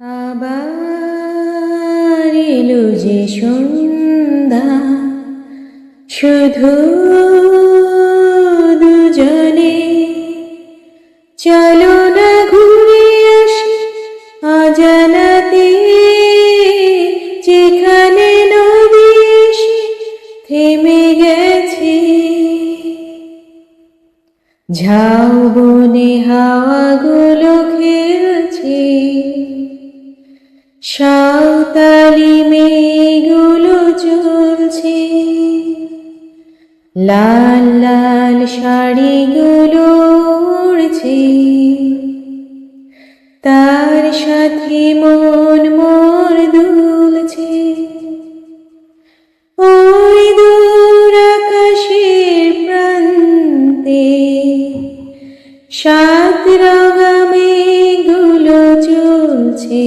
আবার যে সন্ধ্যা। শুধু দুজনে। চলো না ঘুরে আসি অজানাতে। যেখানে নদী থেমে গেছে। ঝাউ বনে হাওয়াগুলো খেলছে সাঁওতালি মেয়েগুলো চলছে লাল লাল শাড়িগুলো উড়ছে। তার সাথে মন মোর দুলছে। ওই দূর আকাশের প্রান্তে সাত রঙা মেঘগুলো চলছে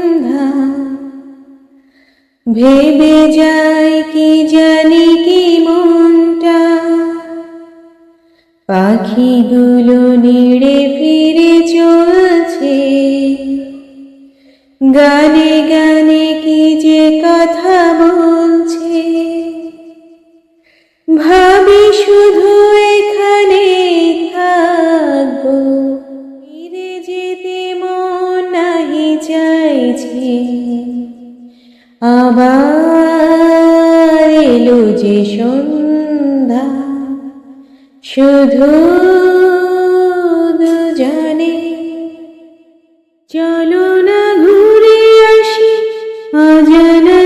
ভেবে যায় কি জানি কি মনটা। পাখিগুলো নিড়ে ফিরে চলছে। গানে গানে কি যে কথা বলছে। ভাবি শুধু এখানে থাকব। ফিরে যেতে মন নাহি চাইছে। আবার এলো যে সন্ধ্যা। শুধু জানে চলো না ঘুরে আসি অজানা